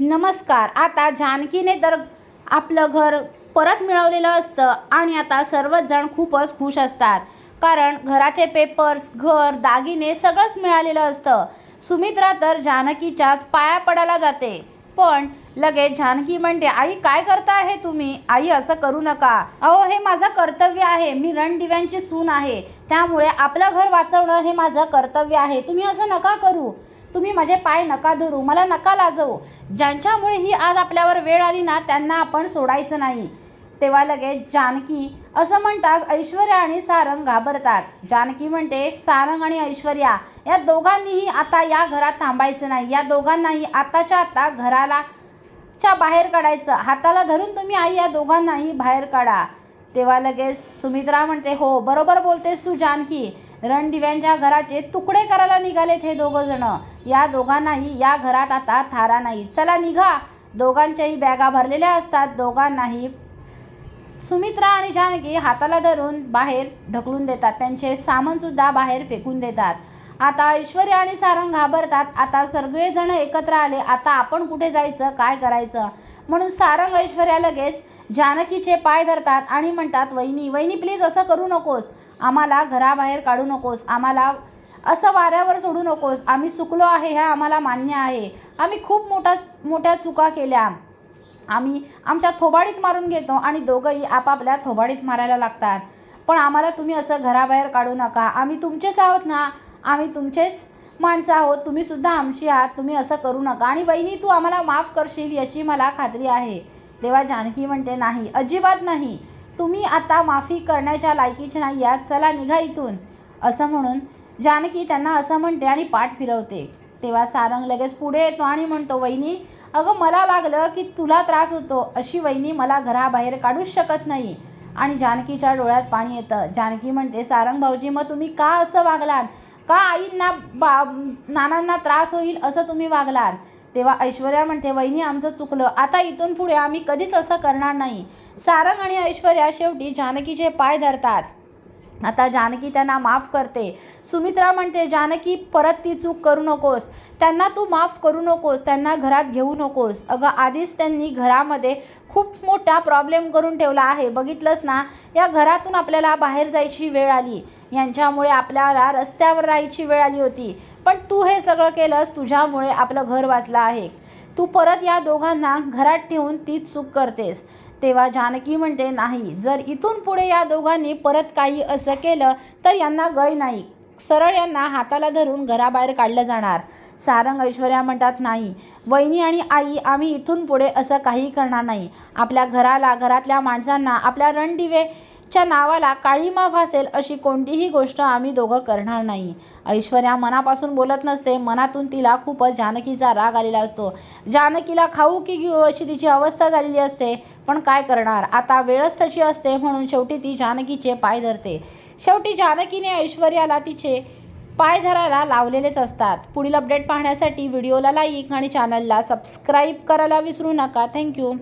नमस्कार. आता जानकीने तर आपलं घर परत मिळवलेलं असतं आणि आता सर्वच जण खूपच खुश असतात. कारण घराचे पेपर्स घर दागिने सगळंच मिळालेलं असतं. सुमित्रा तर जानकीच्याच पाया पडायला जाते. पण लगेच जानकी म्हणते आई काय करता आहे तुम्ही? आई असं करू नका. अहो हे माझं कर्तव्य आहे. मी रणदिव्यांची सून आहे. त्यामुळे आपलं घर वाचवणं हे माझं कर्तव्य आहे. तुम्ही असं नका करू. तुम्ही माझे पाय नका धरू. मला नका लाजवू. ज्यांच्यामुळे ही आज आपल्यावर वेळ आली ना त्यांना आपण सोडायचं नाही. तेव्हा लगेच जानकी असं म्हणताच ऐश्वर्या आणि सारंग घाबरतात. जानकी म्हणते सारंग आणि ऐश्वर्या या दोघांनीही आता या घरात थांबायचं नाही. या दोघांनाही आताच्या आता घराला च्या बाहेर काढायचं. हाताला धरून तुम्ही आई या दोघांनाही बाहेर काढा. तेव्हा लगेच सुमित्रा म्हणते हो बरोबर बोलतेस तू जानकी. रणदिव्यांच्या घराचे तुकडे करायला निघालेत हे दोघं जणं. या दोघांनाही या घरात आता थारा नाही. चला निघा. दोघांच्याही बॅगा भरलेल्या असतात. दोघांनाही सुमित्रा आणि जानकी हाताला धरून बाहेर ढकलून देतात. त्यांचे सामानसुद्धा बाहेर फेकून देतात. आता ऐश्वर्या आणि सारंग घाबरतात. आता सगळेजण एकत्र आले. आता आपण कुठे जायचं? काय करायचं? म्हणून सारंग ऐश्वर्या लगेच जानकीचे पाय धरतात आणि म्हणतात वहिनी वहिनी प्लीज असं करू नकोस. आम्हाला घराबाहेर काढू नकोस. आम्हाला असं वाऱ्यावर सोडू नकोस. आम्ही चुकलो आहे ह्या आम्हाला मान्य आहे. आम्ही खूप मोठा मोठ्या चुका केल्या. आम्ही आमच्या थोबाडीत मारून घेतो आणि दोघंही आपापल्या थोबाडीत मारायला लागतात. पण आम्हाला तुम्ही असं घराबाहेर काढू नका. आम्ही तुमचेच आहोत ना? आम्ही तुमचेच माणसं आहोत. तुम्हीसुद्धा आमची आहात. तुम्ही असं करू नका. आणि बहिणी तू आम्हाला माफ करशील याची मला खात्री आहे. तेव्हा जानकी म्हणते नाही अजिबात नाही. तुम्ही आता माफी करण्याच्या लायकीचे नाही आहात. चला निघा इथून. असं म्हणून जानकी त्यांना असं म्हणते आणि पाठ फिरवते. तेव्हा सारंग लगेच पुढे येतो आणि म्हणतो वहिनी अगं मला लागलं की तुला त्रास होतो. अशी वहिनी मला घराबाहेर काढूच शकत नाही. आणि जानकीच्या डोळ्यात पाणी येतं. जानकी म्हणते सारंग भाऊजी मग तुम्ही का असं वागलात? का आईंना बा नानांना त्रास होईल असं तुम्ही वागलात? तेव्हा ऐश्वर्या म्हणते वहिनी आमचं चुकलं. आता इथून पुढे आम्ही कधीच असं करणार नाही. सारंग आणि ऐश्वर्या शेवटी जानकीचे पाय धरतात. आता जानकी त्यांना माफ करते. सुमित्रा म्हणते जानकी परत ती चूक करू नकोस. त्यांना तू माफ करू नकोस. त्यांना घरात घेऊ नकोस. अगं आधीच त्यांनी घरामध्ये खूप मोठा प्रॉब्लेम करून ठेवला आहे. बघितलंस ना? या घरातून आपल्याला बाहेर जायची वेळ आली. यांच्यामुळे आपल्याला रस्त्यावर राहायची वेळ आली होती. पण तू हे सगळं केलंस तुझ्यामुळे आपलं घर वाचलं आहे. तू परत या दोघांना घरात ठेवून तीच चूक करतेस. तेव्हा जानकी म्हणते नाही जर इथून पुढे या दोघांनी परत काही असं केलं तर यांना गय नाही. सरळ यांना हाताला धरून घराबाहेर काढलं जाणार. सारंग ऐश्वर्या म्हणतात नाही वहिनी आणि आई आम्ही इथून पुढे असं काही करणार नाही. आपल्या घराला घरातल्या माणसांना आपल्या रणदिवेच्या नावाला काळीमा फासेल अशी कोणतीही गोष्ट आम्ही दोघं करणार नाही. ऐश्वर्या मनापासून बोलत नसते मनातून तिला खूपच जानकीचा राग आलेला असतो. जानकीला खाऊ की गिळू अशी तिची अवस्था झालेली असते. पण काय करणार? आता वेळच तशी असते म्हणून शेवटी ती जानकीचे पाय धरते. शेवटी जानकीने ऐश्वर्याला तिचे पाय धरायला लावलेलेच असतात. पुढील अपडेट पाहण्यासाठी व्हिडिओला लाईक आणि चॅनलला सबस्क्राईब करायला विसरू नका. थँक्यू.